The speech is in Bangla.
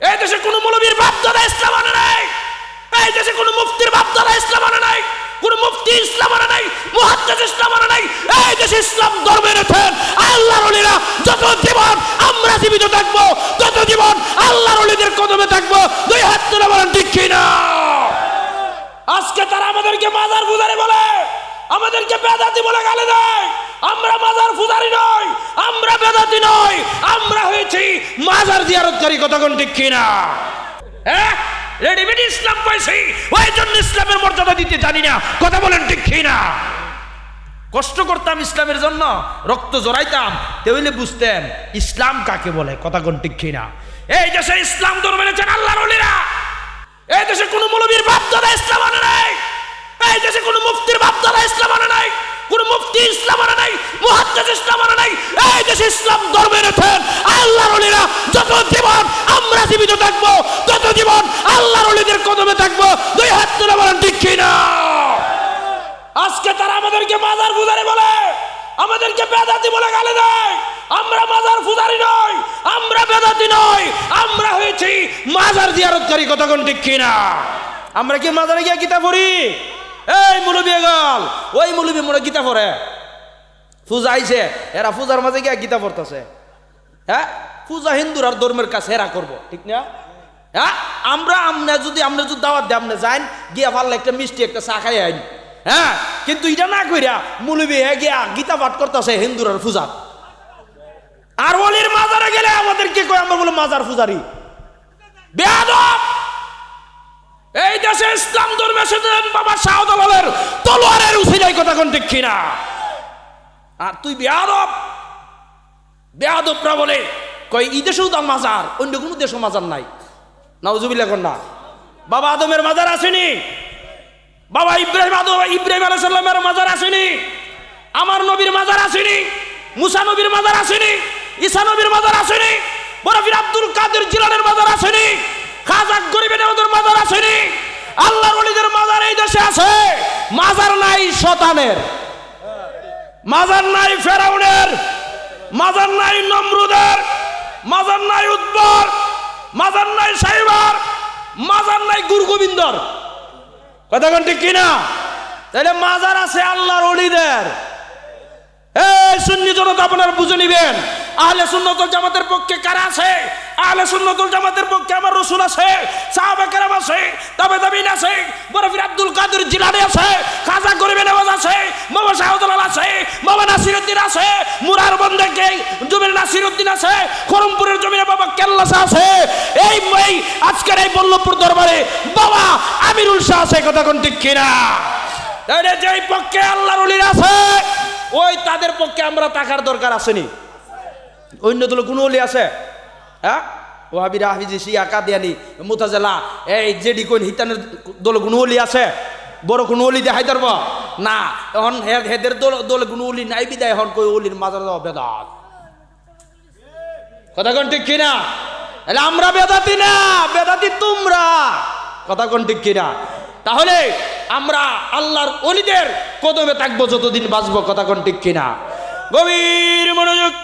এই দেশে কোনো মৌলবীর বাপ দাদা ইসলাম আনে নাই। এই দেশে কোনো মুফতির বাপ দাদা ইসলাম আনে নাই। কোনো মুফতি ইসলাম আনে নাই, মুহাদ্দিস ইসলাম আনে নাই। এই দেশে ইসলাম ধর্ম এনেছেন আল্লাহর ওলিরা যত জীবন আমরা জীবিত থাকব, তত জীবন আল্লাহর ওলিদের কদমে থাকব। দুই হাত তুলে বলেন, ঠিক না? আজকে তারা আমাদেরকে মাজার পূজারি বলে। আমাদেরকে বেদাতি বলে গালে দেয়। আমরা মাজার পূজারি নই, আমরা বেদাতি নই, আমরা হয়েছি কতক্ষণ ঠিক কিনা? হ্যাঁ রেডিমেড ইসলাম পাইছি। ওই জন্য ইসলামের মর্যাদা দিতে জানি না। কথা বলেন ঠিক কিনা? কষ্ট করতাম ইসলামের জন্য রক্ত জড়াইতাম বুঝতেন ইসলাম কাকে বলে কথা কোন ঠিক কিনা? এই দেশে ইসলাম ধর্ম আল্লাহর ওলিরা এই দেশে কোনো মৌলবীর বাপ দাদা ইসলাম আনে নাই। এই দেশে কোনো মুফতির বাপ দাদা ইসলাম আনে নাই। কোন মুফতি ইসলাম আনে নাই মুহাদ্দিস ইসলাম আনে নাই। এই দেশে ইসলাম ধর্ম এনেছেন আল্লাহর যত জীবন আমরা জীবিত থাকব তত জীবন আল্লাহর ওলিদের কদমে থাকব দুই হাত তুলে বলেন ঠিক কিনা আজকে তারা আমাদেরকে মাজার পূজারি বলে আমাদেরকে বেদাতি বলে গালে দেয়। আমরা মাজার পূজারি নই, আমরা বেদাতি নই, আমরা হয়েছি মাজার জিয়ারতকারী কতক্ষণ ঠিক কিনা? আমরা কি মাজারে গিয়ে গীতা পড়ি? এই মুলবি গল ওই মুলবি মোড়ে গীতা পড়ে। পূজা আইছে, এরা পূজার মাঝে গিয়ে গীতা পড়তেছে। হ্যাঁ? পূজা হিন্দুর আর ধর্মের কাছে এরা করব, ঠিক না? হ্যাঁ? আমরা আমরা যদি আমরা যদি দাওয়াত দিই আমরা যাইন, গিয়া পারলে একটা মিষ্টি, একটা চা খাই আইন। হ্যাঁ কিন্তু এটা না কইরা মুলবি হ্যাঁ গিয়া গীতা পাঠ করতেছে হিন্দুর আর পূজা আর অলির মাজারে গেলে আমাদেরকে কয়? আমরা বলে মাজার পূজারি। বেয়াদব! এই দেশে ইসলাম ধর্মে এসেছেন বাবা শাহদালের তলোয়ারের উসিলাই কথা কোন ঠিক কিনা? আর তুই বেয়াদব! বেয়াদবরা বলে কই এই দেশেও তো মাজার, অন্য কোনো দেশও মাজার নাই। নাউজুবিল্লাহ কন্যা, বাবা আদমের মাজার আসেনি বাবা ইব্রাহিম ইব্রাহিম মাজার আসেনি। আমার নবীর মাজার আসেনি। মুসা নবীর মাজার আসেনি। ঈসা নবীর মাজার আসেনি। বরফির আব্দুল কাদের জিলানের মাজার আসেনি। খাজা গরিবের মাজার আসেনি। আল্লাহর ওলিদের মাজার এই দেশে আছে। মাজার নাই শতানের। মাজার নাই ফেরাউনের। মাজার নাই নমরুদের। মাজার নাই উদ্বর মাজার নাই সাইবার। মাজার নাই গুরগোবিন্দর। কথা কোন ঠিক কিনা? তাহলে মাজার আছে আল্লাহর অলিদের এই সুন্নি জনতা আপনার বুঝে নিবেন, আহলে সুন্নতুল জামাতের পক্ষে কারা আছে? আহলে সুন্নতুল জামাতের পক্ষে আমার রসুল আছে, সাহাবা কেরাম আছে, তাবে তাবিন আছে, বরফির আব্দুল কাদের জিলানি আছে, খাজা গরিবে নেওয়াজ আছে বাবা শাহদুলাল আছে বাবা নাসিরউদ্দিন আছে, মুরার বন্দেকে জমির নাসিরউদ্দিন আছে খরমপুরের জমিনে বাবা কেল্লাসা আছে। এই আজকের এই বল্লভপুর দরবারে বাবা আমিরুল শাহ আছে কথা কোন ঠিক কিনা? তাহলে যেই পক্ষে আল্লাহর অলির আছে, ওই তাদের পক্ষে আমরা টাকার দরকার আসেনি। অন্য দলে কোনো অলি আছে? হ্যাঁ? ওহাবিরা হাফিজি, শিয়া, কাদিয়ানি, মুতাজালা, এই জেডি, কোন হিতানের দলে কোনো অলি আছে? বড় কোনো অলি দেখাই পারব না, এখন হেদের দল দলে কোনো অলি নাই বিদায়, এখন কই অলির মাজার বেদাত। কথা কোন ঠিক কিনা? তাহলে আমরা বেদাতি না, বেদাতি তোমরা। কথা কোন ঠিক কিনা? তাহলে আমরা আল্লাহর অলিদের কদমে থাকব যতদিন বাঁচবো কথা কোন ঠিক কিনা? গভীর মনোযোগ